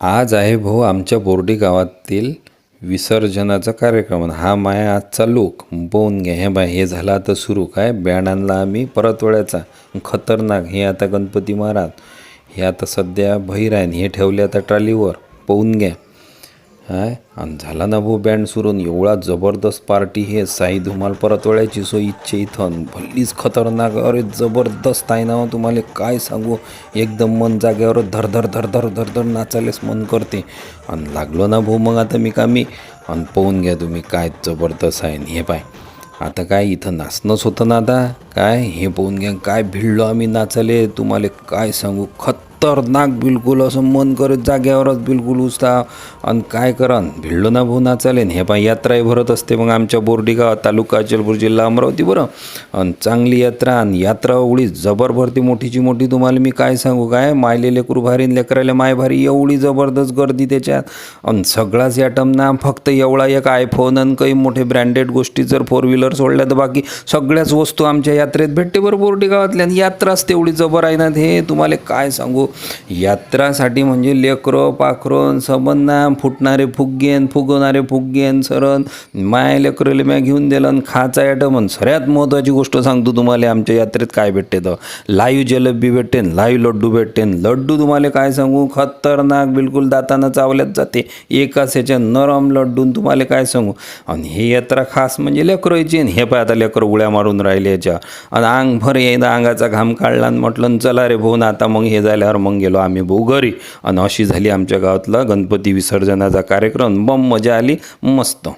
आज आहे भाऊ आमच्या बोर्डी गावातील विसर्जनाचा कार्यक्रम. हा माया आजचा लूक. बोन घ्या हे बाय हे झालं आता सुरू. काय? बँड आणला आम्ही परतवड्याचा खतरनाक. हे आता गणपती महाराज. हे आता सध्या भैरायन हे ठेवले आता ट्रॉलीवर. पोहून घ्या. हाय आणि झाला ना भाऊ बँड सुरून एवढा जबरदस्त पार्टी हे साई धुमाल परतवळ्याची सोय इच्छे इथं भल्लीच खतरनाक अरे जबरदस्त आहे ना हो, तुम्हाला काय सांगू? एकदम मन जाग्यावर धरधर धरधर धरधर नाचायलाच मन करते. आणि लागलो ना भाऊ मग आता मी कामी आणि पाहून घ्या तुम्ही काय जबरदस्त आहे आणि हे पाय. आता काय इथं नाचणंच होतं ना आता काय? हे पाहून घ्या काय भिडलो आम्ही नाचाले तुम्हाला काय सांगू? खत खतरनाक बिलकुल असं मन करत जाग्यावरच बिलकुल उचता आणि काय करन भिडलो ना भाऊ ना चालेन हे पाय यात्राही भरत असते मग आमच्या बोर्डीगावात तालुका अचलपूर जिल्हा अमरावती बरं. आणि चांगली यात्रा आणि यात्रा एवढी जबर भरती मोठीची मोठी तुम्हाला मी काय सांगू? काय? मायले लेकरू भारी लेकराला लेकराले माय भारी एवढी जबरदस्त गर्दी त्याच्यात. आणि सगळाच ॲटम ना फक्त एवढा एक आयफोन आणि काही मोठे ब्रँडेड गोष्टी जर फोर व्हीलर सोडल्या तर बाकी सगळ्याच वस्तू आमच्या यात्रेत भेटते बरं बोर्डी गावातल्या आणि यात्राच तेवढी जबर आहे ना. हे तुम्हाला काय सांगू? यात्रासाठी म्हणजे लेकरं पाखरं सबंना फुटणारे फुग्गेन फुगवणारे फुग्गेन सरण माय लेकरले म्या घेऊन दिलं आणि खाचा आयटम आणि सगळ्यात महत्त्वाची गोष्ट सांगतो तुम्हाला आमच्या यात्रेत काय भेटते तर. लाईव्ह जलेबी भेटेन लाईव्ह लड्डू भेटेन लड्डू तुम्हाला काय सांगू? खतरनाक बिलकुल दाताना चावल्यात जाते. एकाच ह्याच्या नरम लड्डून तुम्हाला काय सांगू? आणि हे यात्रा खास म्हणजे लेकरायची हे पाय आता लेकरं उड्या मारून राहिले याच्या. आणि अंग भर येईन अंगाचा घाम काढला आणि म्हटलं चला रे भाऊ ना आता मग हे झाल्यावर मग गेलो. आम्ही भाऊ घरी आणि अशी झाली आमच्या गावातला गणपती विसर्जनाचा कार्यक्रम. बम मजा आली. मस्त.